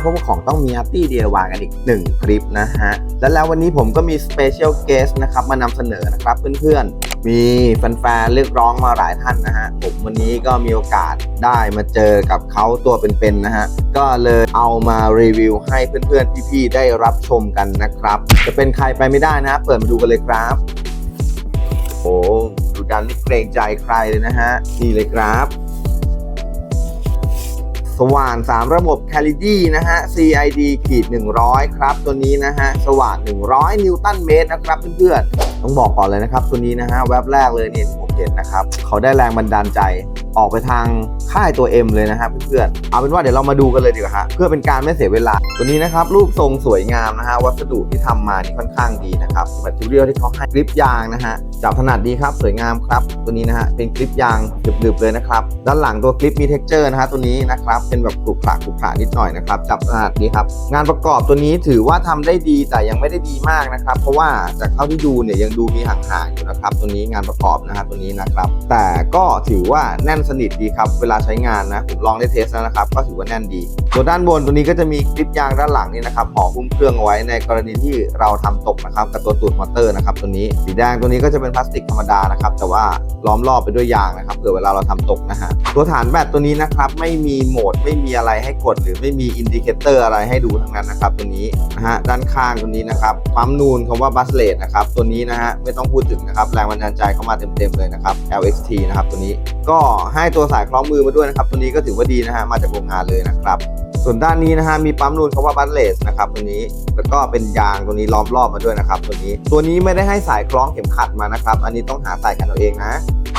เพราะว่าของต้องมี Happy DIY กันอีก 1 คลิปนะฮะ และแล้ววันนี้ผมก็มี Special Guest นะครับมานำเสนอนะครับเพื่อนๆ มีแฟนๆเรียกร้องมาหลายท่านนะฮะ ผมวันนี้ก็มีโอกาสได้มาเจอกับเขาตัวเป็นๆนะฮะ ก็เลยเอามารีวิวให้เพื่อนๆ พี่ๆ ได้รับชมกันนะครับ จะเป็นใครไปไม่ได้นะฮะเปิดมาดูกันเลยครับ โอ้ดูดันไม่เกรงใจใครเลยนะฮะนี่เลยครับ สว่าน 3 ระบบ c a l i d y นะฮะ CID ขีด100 ครับ ตัวนี้นะฮะ สว่าน 100 นิวตันเมตรนะครับเพื่อนๆต้องบอกก่อนเลยนะครับ ตัวนี้นะฮะแว็บแรกเลยเนี่ยที่ผมเห็นนะครับเขาได้แรงบันดาลใจออกไปทางค่ายตัว M เลยนะฮะเพื่อนๆเอาเป็นว่าเดี๋ยวเรามาดูกันเลยดีกว่าฮะเพื่อเป็นการไม่เสียเวลา ตัวนี้นะครับรูปทรงสวยงามนะฮะวัสดุที่ทำมานี่ค่อนข้างดีนะครับแมทเทียลที่เขาให้กริปยางนะฮะจับถนัดดีครับสวยงามครับ ตัวนี้นะฮะเป็นกริปยางดึบๆเลยนะครับด้านหลังตัวกริปมี texture นะฮะตัวนี้นะครับเป็นแบบขรุขระขรุขระนิดหน่อยนะครับจับถนัดดีครับงานประกอบตัวนี้ถือว่าทำได้ดีแต่ยังไม่ได้ดีมากนะครับเพราะว่าจากเท่าที่ดูเนี่ยยังดูมีห่างๆอยู่นะครับ ตัวนี้งานประกอบนะฮะตัวนี้นะครับ แต่ก็ถือว่าแน่นสนิทดีครับ เวลาใช้งานนะผมลองได้เทสแล้วนะครับ ก็ถือว่าแน่นดี ตัวด้านบนตัวนี้ก็จะมีกริปยางด้านหลังนี่นะครับห่อหุ้มเครื่องเอาไว้ในกรณีที่เราทำตกนะครับกับตัวตูดมอเตอร์นะครับตัวนี้สีแดงตัวนี้ก็จะเป็นพลาสติกธรรมดานะครับแต่ว่าล้อมรอบไปด้วยยางนะครับเผื่อเวลาเราทำตกนะฮะตัวฐานแบตตัวนี้นะครับไม่มีโหมดไม่มีอะไรให้กด หรือไม่มีอินดิเคเตอร์อะไรให้ดูทั้งนั้นนะครับตัวนี้นะฮะด้านข้างตัวนี้นะครับปั๊มนูนคำว่าบัสเลตนะครับตัวนี้นะฮะไม่ต้องพูดถึงนะครับแรงบันดาลใจเข้ามาเต็มๆเลยนะครับ LXT นะครับตัวนี้ก็ให้ตัวสายคล้องมือมาด้วยนะครับตัวนี้ก็ถือว่าดีนะฮะมาจากโรงงานเลยนะครับส่วนด้านนี้นะฮะมีปั๊มนูนคำว่าบัตเลสนะครับตัวนี้แล้วก็เป็นยางตัวนี้ล้อมรอบมาด้วยนะครับตัวนี้ ตัวนี้ไม่ได้ให้สายคล้องเข็มขัดมานะครับ อันนี้ต้องหาใส่กันเอาเองนะ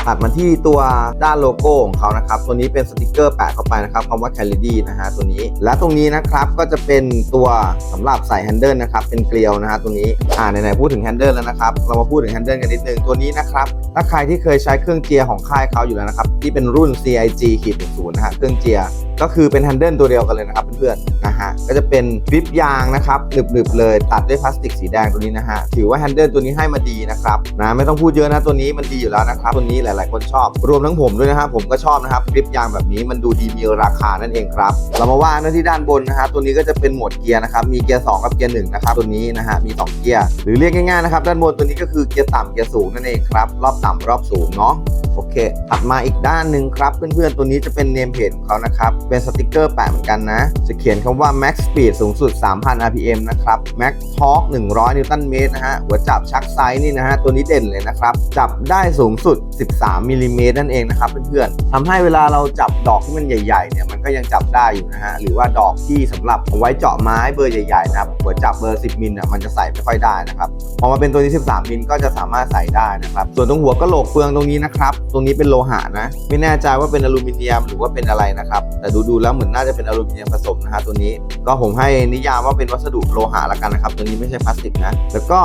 ตัดมาที่ตัวด้านโลโก้ของเขานะครับตัวนี้เป็นสติกเกอร์แปะเข้าไปนะครับคำว่า c a l i d y นะฮะตัวนี้ และตรงนี้นะครับก็จะเป็นตัวสำหรับใส่แฮนเดิลนะครับเป็นเกลียวนะฮะตัวนี้อ่าไหนๆพูดถึงแฮนเดิลแล้วนะครับเรามาพูดถึงแฮนเดิลกันนิดนึงตัวนี้นะครับถ้าใครที่เคยใช้เครื่องเจียร์ของค่ายเขาอยู่แล้วนะครับที่เป็นรุ่น CIG ขีด10นะฮะเครื่องเจียร์ ก็คือเป็นแฮนเดิลตัวเดียวกันเลยนะครับเพื่อนๆนะฮะก็จะเป็นกริปยางนะครับหนึบๆเลยตัดด้วยพลาสติกสีแดงตัวนี้นะฮะถือว่าแฮนเดิลตัวนี้ให้มาดีนะครับนะไม่ต้องพูดเยอะนะตัวนี้มันดีอยู่แล้วนะครับตัวนี้หลายๆ คนชอบ รวมทั้งผมด้วยนะครับผมก็ชอบนะครับกริปยางแบบนี้มันดูดีมีราคานั่นเองครับเรามาว่ากันที่ด้านบนนะฮะตัวนี้ก็จะเป็นโหมดเกียร์นะครับมีเกียร์2กับเกียร์1นะครับตัวนี้นะฮะมีสองเกียร์หรือเรียกง่ายๆนะครับด้านบนตัวนี้ก็คือเกียร์ต่ำเกียร์สูงนั่นเองครับรอบต่ำรอบสูงเนาะโอเค ถัดมาอีกด้านหนึ่งครับ เพื่อนๆ ตัวนี้จะเป็นเนมเพจของเขานะครับเป็นสติกเกอร์แปะเหมือนกันนะ จะเขียนคำว่า max speed สูงสุด 3,000 rpm นะครับ max torque 100 นิวตันเมตรนะฮะ หัวจับชักไซส์นี่นะฮะ ตัวนี้เด่นเลยนะครับ จับได้สูงสุด 13มิลลิเมตรนั่นเองนะครับเพื่อนๆทำให้เวลาเราจับดอกที่มันใหญ่ๆเนี่ยมันก็ยังจับได้อยู่นะฮะ หรือว่าดอกที่สำหรับเอาไว้เจาะไม้เบอร์ใหญ่ๆนะครับหัวจับเบอร์ 10 มิลน่ะมันจะใส่ไม่ค่อยได้นะครับพอมาเป็นตัวนี้ 13 มิลก็จะสามารถใส่ได้นะครับ ส่วนตรงหัวกะโหลกเฟืองตรงนี้นะครับตรงนี้เป็นโลหะนะ ไม่แน่ใจว่าเป็นอลูมิเนียมหรือว่าเป็นอะไรนะครับแต่ดูๆแล้วเหมือนน่าจะเป็นอลูมิเนียมผสมนะฮะตัวนี้ ก็ผมให้นิยามว่าเป็นวัสดุโลหะละกันนะครับ ตัวนี้ไม่ใช่พลาสติกนะ แล้วก็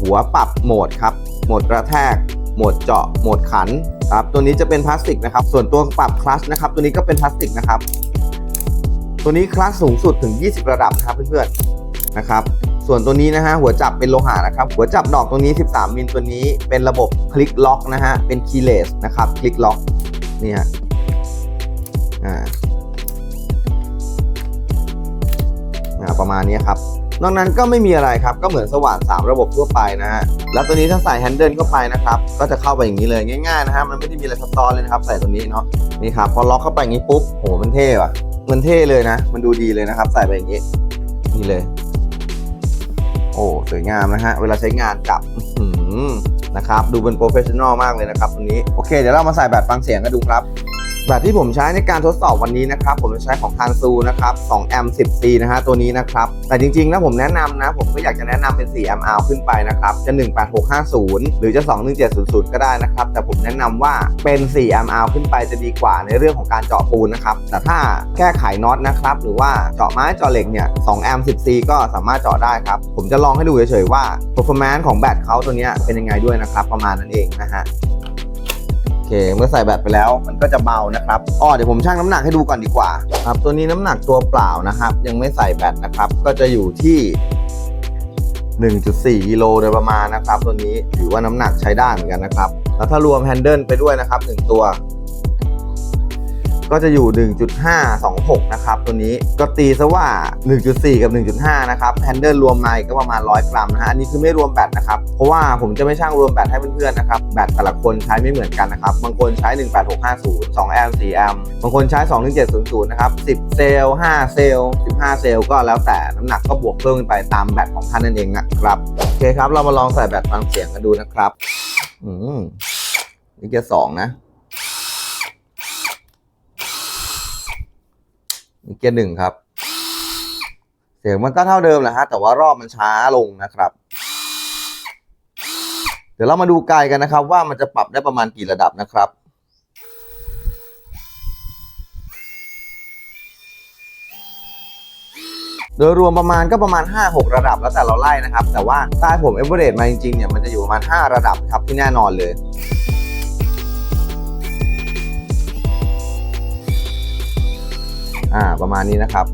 หัวปรับโหมดครับ โหมดกระแทก โหมดเจาะ โหมดขันครับ ตัวนี้จะเป็นพลาสติกนะครับ ส่วนตัวปรับคลัชนะครับ ตัวนี้ก็เป็นพลาสติกนะครับ ตัวนี้คลัชสูงสุดถึง 20 ระดับนะครับเพื่อนๆ นะครับส่วนตัวนี้นะฮะหัวจับเป็นโลหะนะครับ หัวจับดอกตรงนี้ 13 มิลตัวนี้เป็นระบบคลิกล็อกนะฮะเป็นคีย์เลสนะครับคลิกล็อกนี่ฮะอ่า ประมาณนี้ครับนอกนั้นก็ไม่มีอะไรครับ ก็เหมือนสว่าน 3 ระบบทั่วไปนะฮะ แล้วตัวนี้ถ้าใส่แฮนเดิลเข้าไปนะครับ ก็จะเข้าไปอย่างนี้เลยง่ายๆนะฮะ มันไม่ได้มีอะไรซับซ้อนเลยนะครับ ใส่ตรงนี้เนาะ นี่ครับ พอล็อกเข้าไปอย่างนี้ปุ๊บ โห มันเท่ว่ะ มันเท่เลยนะ มันดูดีเลยนะครับ ใส่ไปอย่างนี้ นี่เลย โอ้ สวยงามนะฮะ เวลาใช้งานจับนะครับ ดูเป็นโปรเฟชชั่นอลมากเลยนะครับตัวนี้ โอเค เดี๋ยวเรามาใส่แบตฟังเสียงกันดูครับ แบตที่ผมใช้ในการทดสอบวันนี้นะครับผมจะใช้ของคันซูนะครับ2แอมป์ 10C นะฮะตัวนี้นะครับแต่จริงๆนะผมแนะนำนะผมก็อยากจะแนะนำเป็น4แอมป์ขึ้นไปนะครับจะ 18650 หรือจะ 21700 ก็ได้นะครับแต่ผมแนะนำว่าเป็น4แอมป์ขึ้นไปจะดีกว่าในเรื่องของการเจาะปูนนะครับแต่ถ้าแก้ไขน็อตนะครับหรือว่าเจาะไม้เจาะเหล็กเนี่ย2แอมป์ 10C ก็สามารถเจาะได้ครับผมจะลองให้ดูเฉยๆว่า performance ของแบตเขาตัวนี้เป็นยังไงด้วยนะครับประมาณนั้นเองนะฮะ เค เมื่อใส่แบตไปแล้วมันก็จะเบานะครับอ๋อเดี๋ยวผมชั่งน้ำหนักให้ดูก่อนดีกว่าครับตัวนี้น้ำหนักตัวเปล่านะครับ ยังไม่ใส่แบตนะครับ ก็จะอยู่ที่1.4กิโลโดยประมาณนะครับ ตัวนี้ถือว่าน้ำหนักใช้ได้เหมือนกันนะครับ แล้วถ้ารวมแฮนเดิลไปด้วยนะครับ 1 ตัว ก็จะอยู่ 1.526 นะครับ ตัวนี้ก็ตีซะว่า 1.4 กับ 1.5 นะครับแฮนเดิลรวมมาก็ประมาณ 100 กรัมนะฮะ อันนี้คือไม่รวมแบตนะครับ เพราะว่าผมจะไม่ช่างรวมแบตให้เพื่อนๆนะครับ แบตแต่ละคนใช้ไม่เหมือนกันนะครับ บางคนใช้ 18650 2 แอมป์4แอมป์ บางคนใช้ 21700 นะครับ 10 เซลล์ 5 เซลล์ 15 เซลล์ก็แล้วแต่น้ำหนักก็บวกเพิ่มไปตามแบตของท่านนั่นเองนะครับโอเคครับเรามาลองใส่แบตฟังเสียงกันดูนะครับ อืมนี่เกียร์สองนะ นี่ เกียร์หนึ่งครับ เสียงมันก็เท่าเดิมแหละฮะ แต่ว่ารอบมันช้าลงนะครับ เดี๋ยวเรามาดูไกลกันนะครับ ว่ามันจะปรับได้ประมาณกี่ระดับนะครับโดยรวมประมาณก็ประมาณ 5-6 ระดับแล้วแต่เราไล่นะครับ แต่ว่าใต้ผมเอเวอเรสมาจริงๆเนี่ยมันจะอยู่ประมาณ 5 ระดับครับที่แน่นอนเลย อ่าประมาณนี้นะครับ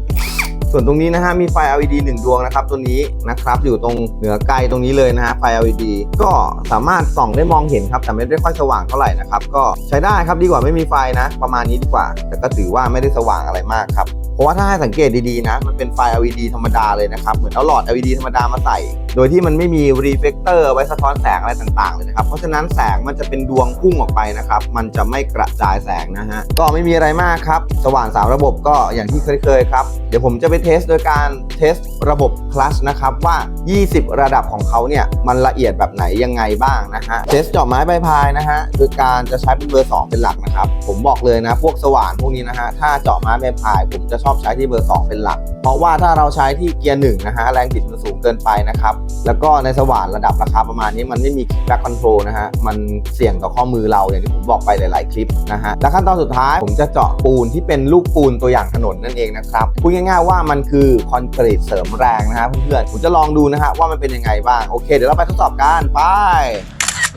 ส่วนตรงนี้นะฮะมีไฟ LED 1 ดวงนะครับตัวนี้นะครับอยู่ตรงเหนือไกลตรงนี้เลยนะฮะไฟ LED ก็สามารถส่องได้มองเห็นครับแต่ไม่ได้ค่อยสว่างเท่าไหร่นะครับก็ใช้ได้ครับดีกว่าไม่มีไฟนะ ประมาณนี้ดีกว่า แต่ก็ถือว่าไม่ได้สว่างอะไรมากครับเพราะว่าถ้าให้สังเกตดีๆนะ มันเป็นไฟ LED ธรรมดาเลยนะครับ เหมือนเอาหลอด LED ธรรมดามาใส่ โดยที่มันไม่มีรีเฟกเตอร์ไว้สะท้อนแสงอะไรต่างๆเลยนะครับ เพราะฉะนั้นแสงมันจะเป็นดวงพุ่งออกไปนะครับ มันจะไม่กระจายแสงนะฮะ ก็ไม่มีอะไรมากครับ สว่าน3ระบบก็อย่างที่เคยๆครับ เดี๋ยวผมจะไปเทสโดยการเทสระบบคลัชนะครับว่า 20 ระดับของเขาเนี่ยมันละเอียดแบบไหนยังไงบ้างนะฮะเทสเจาะไม้ใบพายนะฮะโดยการจะใช้เป็นเบอร์ 2 เป็นหลักนะครับ ผมบอกเลยนะพวกสว่านพวกนี้นะฮะถ้าเจาะไม้ใบพาย ผมจะชอบใช้ที่เบอร์ 2 เป็นหลัก เพราะว่าถ้าเราใช้ที่เกียร์หนึ่งนะฮะแรงบิดมันสูงเกินไปนะครับ แล้วก็ในสว่านระดับราคาประมาณนี้มันไม่มีแบ็คคอนโทรลนะฮะมันเสี่ยงต่อข้อมือเราอย่างที่ผมบอกไปหลาย ๆ คลิปนะฮะและขั้นตอนสุดท้ายผมจะเจาะปูนที่เป็นลูกปูนตัวอย่างถนนนั่นเองนะครับพูดง่ายๆว่ามันคือคอนกรีตเสริมแรงนะฮะเพื่อนๆผมจะลองดูนะฮะว่ามันเป็นยังไงบ้างโอเค เดี๋ยวเราไปทดสอบกันไป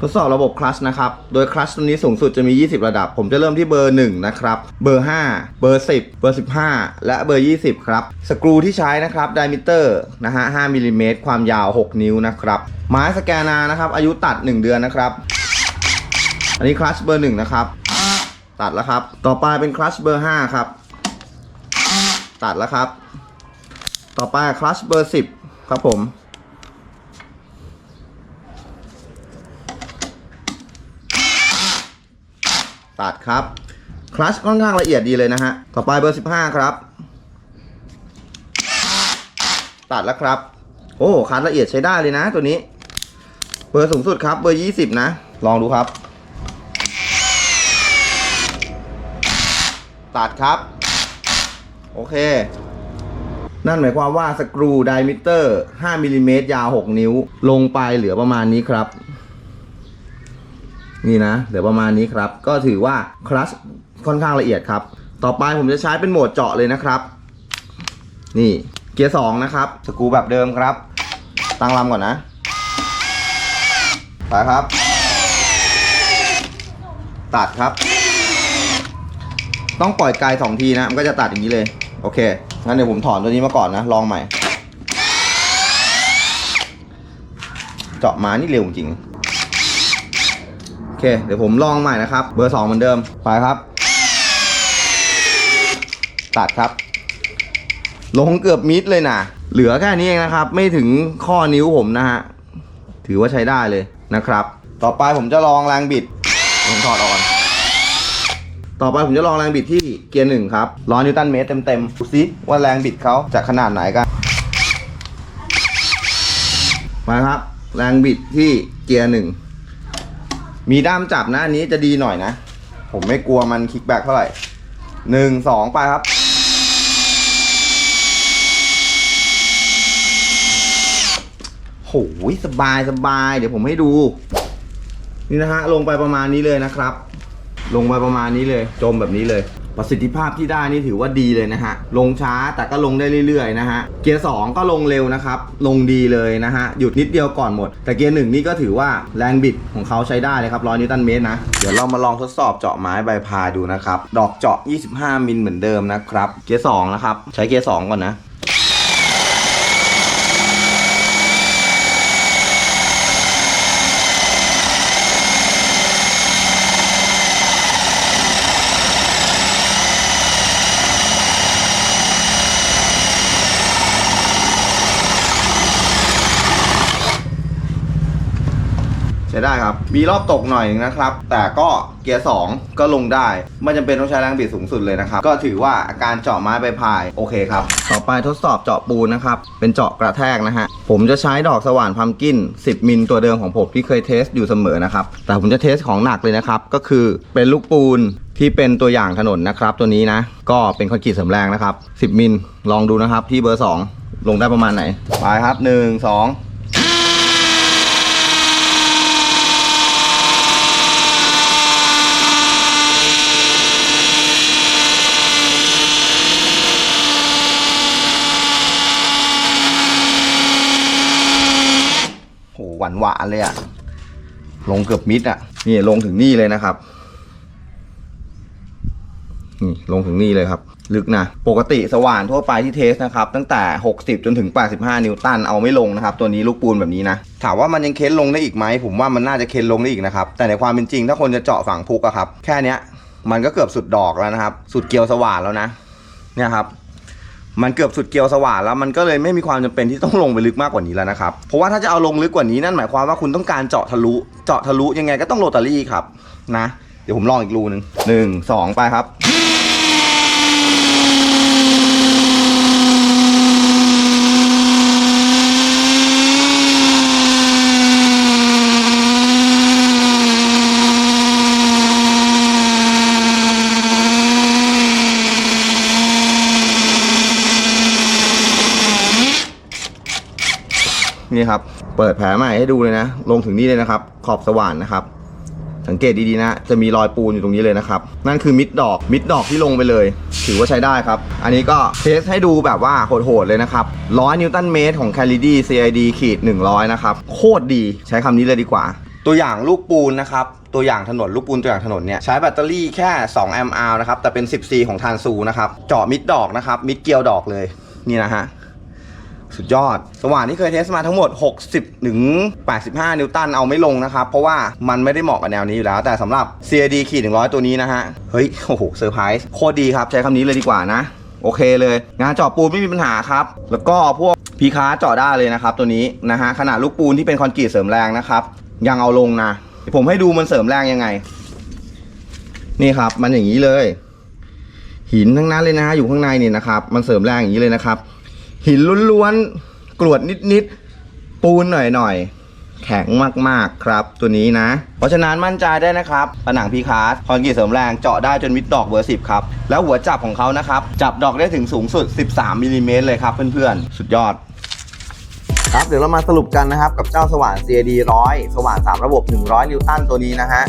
ทดสอบระบบคลัชนะครับ โดยคลัชตัวนี้สูงสุดจะมี 20 ระดับ ผมจะเริ่มที่เบอร์ 1 นะครับ เบอร์ 5 เบอร์ 10 เบอร์ 15 และเบอร์ 20 ครับ สกรูที่ใช้นะครับไดมิเตอร์นะฮะ 5มิลลิเมตรความยาว 6 นิ้วนะครับ ไม้สแกนานะครับ อายุตัด 1 เดือนนะครับ อันนี้คลัชเบอร์ 1 นะครับ ตัดแล้วครับ ต่อไปเป็นคลัชเบอร์ 5 ครับ ตัดแล้วครับ ต่อไปคลัชเบอร์ 10 ครับผม ตัดครับ คลัชค่อนข้างละเอียดดีเลยนะฮะ ต่อไปเบอร์ 15 ครับ ตัดแล้วครับ โอ้คลัชละเอียดใช้ได้เลยนะตัวนี้ เบอร์สูงสุดครับเบอร์ 20 นะ ลองดูครับ ตัดครับ โอเค นั่นหมายความว่าสกรูไดมิเตอร์ 5มิลลิเมตรยาว 6 นิ้ว ลงไปเหลือประมาณนี้ครับ นี่นะเหลือประมาณนี้ครับ ก็ถือว่าคลัชค่อนข้างละเอียดครับ ต่อไปผมจะใช้เป็นโหมดเจาะเลยนะครับ นี่เกียร์สองนะครับสกูแบบเดิมครับ ตั้งลำก่อนนะไปครับ ตัดครับ ต้องปล่อยไกลสองทีนะ มันก็จะตัดอย่างนี้เลย โอเค งั้นเดี๋ยวผมถอนตัวนี้มาก่อนนะ ลองใหม่ เจาะมานี่เร็วจริง เคเดี๋ยวผมลองใหม่นะครับ เบอร์สองเหมือนเดิมไปครับ ตัดครับ ลงเกือบมิดเลยนะเหลือแค่นี้เองนะครับ ไม่ถึงข้อนิ้วผมนะฮะถือว่าใช้ได้เลยนะครับ ต่อไปผมจะลองแรงบิดผมถอดออกก่อนต่อไปผมจะลองแรงบิดที่เกียร์หนึ่งครับร้อยนิวตันเมตรเต็มๆดูซิว่าแรงบิดเขาจะขนาดไหนกันมาครับ แรงบิดที่เกียร์หนึ่ง มีด้ามจับนะอันนี้จะดีหน่อยนะ ผมไม่กลัวมันคิกแบ็กเท่าไหร่หนึ่งสองไปครับ โหยสบายสบาย เดี๋ยวผมให้ดู นี่นะฮะ ลงไปประมาณนี้เลยนะครับ ลงไปประมาณนี้เลย จมแบบนี้เลย ประสิทธิภาพที่ได้นี่ถือว่าดีเลยนะฮะ ลงช้าแต่ก็ลงได้เรื่อยๆนะฮะ เกียร์ 2 ก็ลงเร็วนะครับ ลงดีเลยนะฮะ หยุดนิดเดียวก่อนหมด แต่เกียร์หนึ่งนี่ก็ถือว่าแรงบิดของเขาใช้ได้เลยครับร้อยนิวตันเมตรนะ เดี๋ยวเรามาลองทดสอบเจาะไม้ใบพายดูนะครับ ดอกเจาะ 25 มิลเหมือนเดิมนะครับ เกียร์2นะครับ ใช้เกียร์2ก่อนนะ โได้ครับ มีรอบตกหน่อยนึงนะครับ แต่ก็เกียร์ 2 ก็ลงได้ ไม่จำเป็นต้องใช้แรงบิดสูงสุดเลยนะครับ ก็ถือว่าการเจาะไม้ใบพายโอเคครับ ต่อไปทดสอบเจาะปูนนะครับ เป็นเจาะกระแทกนะฮะ ผมจะใช้ดอกสว่านพัมกิน 10 มิลตัวเดิมของผมที่เคยเทสอยู่เสมอนะครับ แต่ผมจะเทสของหนักเลยนะครับ ก็คือเป็นลูกปูนที่เป็นตัวอย่างถนนนะครับ ตัวนี้นะ ก็เป็นคอนกรีตเสริมแรงนะครับ 10 มิล ลองดูนะครับที่เบอร์ 2 ลงได้ประมาณไหน ไปครับ 1 2 โหวานหวานๆเลยอะลงเกือบมิดอะนี่ลงถึงนี่เลยนะครับนี่ลงถึงนี่เลยครับ ลึกนะ ปกติสว่านทั่วไปที่เทสนะครับ ตั้งแต่ 60 จนถึง 85 นิวตันเอาไม่ลงนะครับ ตัวนี้ลูกปูนแบบนี้นะ ถามว่ามันยังเค้นลงได้อีกไหม ผมว่ามันน่าจะเค้นลงได้อีกนะครับ แต่ในความเป็นจริงถ้าคนจะเจาะฝั่งพุกอะครับ แค่เนี้ยมันก็เกือบสุดดอกแล้วนะครับ สุดเกลียวสว่านแล้วนะ เนี่ยครับ มันเกือบสุดเกลียวสว่านแล้วมันก็เลยไม่มีความจำเป็นที่ต้องลงไปลึกมากกว่านี้แล้วนะครับ เพราะว่าถ้าจะเอาลงลึกกว่านี้นั่นหมายความว่าคุณต้องการเจาะทะลุ เจาะทะลุยังไงก็ต้องโรตารี่ครับนะ เดี๋ยวผมลองอีกรูหนึ่งหนึ่งสองไปครับ นี่ครับ เปิดแผลใหม่ให้ดูเลยนะ ลงถึงนี่เลยนะครับ ขอบสว่านนะครับ สังเกตดีๆนะ จะมีรอยปูนอยู่ตรงนี้เลยนะครับ นั่นคือมิดดอก มิดดอกที่ลงไปเลย ถือว่าใช้ได้ครับ อันนี้ก็เทสให้ดูแบบว่าโหดๆเลยนะครับ100นิวตันเมตรของ c a l i d y CID ขีด100 นะครับ โคตรดี ใช้คำนี้เลยดีกว่า ตัวอย่างลูกปูนนะครับตัวอย่างถนนลูกปูนตัวอย่างถนนเนี่ยใช้แบตเตอรี่แค่ 2 แอมป์นะครับแต่เป็น 10C ของทานซูนะครับเจาะมิดดอกนะครับมิดเกลียวดอกเลยนี่นะฮะ สุดยอด สว่านที่เคยเทสมาทั้งหมด 60ถึง85 นิวตันเอาไม่ลงนะครับ เพราะว่ามันไม่ได้เหมาะกับแนวนี้อยู่แล้ว แต่สำหรับ CAD ขีด100 ตัวนี้นะฮะ เฮ้ย โอ้โหเซอร์ไพรส์โคตรดีครับ ใช้คำนี้เลยดีกว่านะ โอเคเลย งานเจาะปูนไม่มีปัญหาครับ แล้วก็พวกพีคาเจาะได้เลยนะครับ ตัวนี้นะฮะขนาดลูกปูนที่เป็นคอนกรีตเสริมแรงนะครับยังเอาลงนะผมให้ดูมันเสริมแรงยังไง นี่ครับ มันอย่างนี้เลย หินทั้งนั้นเลยนะฮะอยู่ข้างในนี่นะครับ มันเสริมแรงอย่างนี้เลยนะครับ หินล้วนๆกรวดนิดๆปูนหน่อยๆแข็งมากๆครับตัวนี้นะ เพราะฉะนั้นมั่นใจได้นะครับผนังพีคาสคอนกรีตเสริมแรงเจาะได้จนมิดดอกเบอร์10ครับแล้วหัวจับของเขานะครับ จับดอกได้ถึงสูงสุด 13มิลลิเมตรเลยครับเพื่อนๆ สุดยอดครับเดี๋ยวเรามาสรุปกันนะครับกับเจ้าสว่าน CAD 100 สว่าน 3 ระบบ 100 นิวตันตัวนี้นะฮะ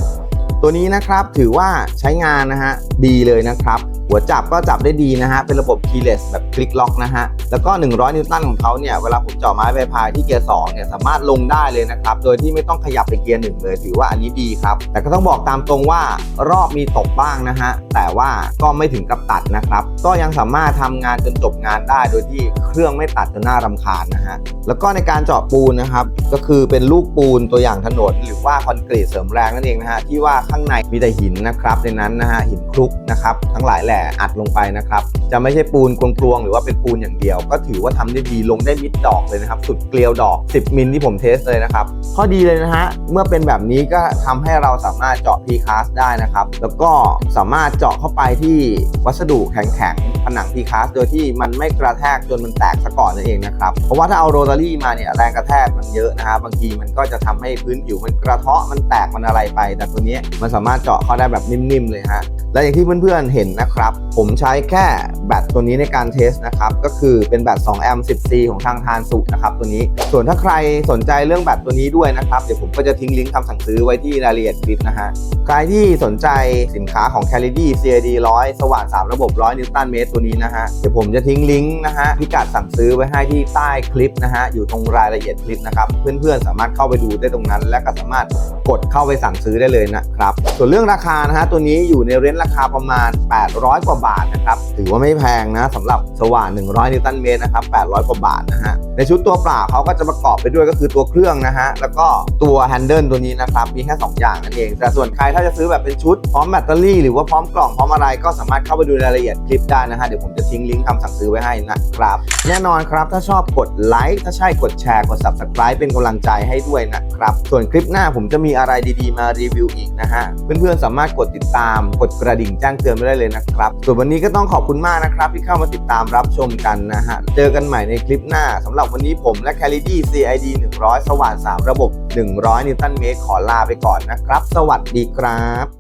ตัวนี้นะครับถือว่าใช้งานนะฮะดีเลยนะครับ หัวจับก็จับได้ดีนะฮะ เป็นระบบ keyless แบบคลิกล็อกนะฮะ แล้วก็ 100 นิวตันของเขาเนี่ย เวลาผมเจาะไม้ใบพายที่เกียร์ 2 เนี่ย สามารถลงได้เลยนะครับ โดยที่ไม่ต้องขยับไปเกียร์หนึ่งเลย ถือว่าอันนี้ดีครับ แต่ก็ต้องบอกตามตรงว่ารอบมีตกบ้างนะฮะ แต่ว่าก็ไม่ถึงกับตัดนะครับ ก็ยังสามารถทำงานจนจบงานได้ โดยที่เครื่องไม่ตัดจนน่ารำคาญนะฮะ แล้วก็ในการเจาะปูนนะครับ ก็คือเป็นลูกปูนตัวอย่างถนนหรือว่าคอนกรีตเสริมแรงนั่นเองนะฮะ ที่ว่าข้างในมีแต่หินนะครับในนั้นนะฮะ หินคลุกนะครับทั้งหลายแหลอัดลงไปนะครับ จะไม่ใช่ปูนกลวงๆหรือว่าเป็นปูนอย่างเดียว ก็ถือว่าทำได้ดีลงได้มิดดอกเลยนะครับ สุดเกลียวดอก 10 มิลที่ผมเทสเลยนะครับ ข้อดีเลยนะฮะ เมื่อเป็นแบบนี้ก็ทำให้เราสามารถเจาะ p c a s ได้นะครับ แล้วก็สามารถเจาะเข้าไปที่วัสดุแข็งๆผนัง p c a s โดยที่มันไม่กระแทกจนมันแตกซะก่อนนั่นเองนะครับ เพราะว่าถ้าเอาโรตารี่มาเนี่ยแรงกระแทกมันเยอะนะฮะบางทีมันก็จะทำให้พื้นผิวมันกระเทาะมันแตกมันอะไรไป แต่ตัวนี้มันสามารถเจาะเข้าได้แบบนิ่มๆเลยฮะและอย่างที่เพื่อนๆเห็นนะครับ gặp. ผมใช้แค่แบตตัวนี้ในการเทสนะครับ ก็คือเป็นแบต2แอมป์ 10C ของทางทานสุนะครับตัวนี้ ส่วนถ้าใครสนใจเรื่องแบตตัวนี้ด้วยนะครับ เดี๋ยวผมก็จะทิ้งลิงก์คำสั่งซื้อไว้ที่รายละเอียดคลิปนะฮะ ใครที่สนใจสินค้าของ c a l i d y CAD 100 สว่าน 3 ระบบ 100 นิวตันเมตรตัวนี้นะฮะ เดี๋ยวผมจะทิ้งลิงก์นะฮะพิกัดสั่งซื้อไว้ให้ที่ใต้คลิปนะฮะ อยู่ตรงรายละเอียดคลิปนะครับ เพื่อนๆสามารถเข้าไปดูได้ตรงนั้น และก็สามารถกดเข้าไปสั่งซื้อได้เลยนะครับ ส่วนเรื่องราคานะฮะตัวนี้อยู่ในเรนจ์ราคาประมาณ 800 กว่าบาทนะครับถือว่าไม่แพงนะสำหรับสว่าน 100 นิวตันเมตรนะครับ800 กว่าบาทนะฮะในชุดตัวเปล่าเขาก็จะประกอบไปด้วยก็คือตัวเครื่องนะฮะแล้วก็ตัวแฮนเดิลตัวนี้นะครับมีแค่ 2 อย่างนั่นเอง แต่ส่วนใครถ้าจะซื้อแบบเป็นชุดพร้อมแบตเตอรี่หรือว่าพร้อมกล่องพร้อมอะไรก็สามารถเข้าไปดูรายละเอียดคลิปได้นะฮะเดี๋ยวผมจะทิ้งลิงก์คำสั่งซื้อไว้ให้นะครับแน่นอนครับถ้าชอบกดไลค์ถ้าใช่กดแชร์กด subscribe เป็นกำลังใจให้ด้วยนะครับส่วนคลิปหน้าผมจะมีอะไรดีๆ มารีวิวอีกนะฮะเพื่อนๆสามารถกดติดตามกดกระดิ่งแจ้งเตือนไว้ได้เลยนะครับส่วนวันนี้ก็ต้องขอบคุณมากนะครับ ที่เข้ามาติดตามรับชมกันนะฮะ เจอกันใหม่ในคลิปหน้าสำหรับวันนี้ผมและ c a l i d y CID 100 สว่าน3ระบบ 100 นิวตันเมตรขอลาไปก่อนนะครับ สวัสดีครับ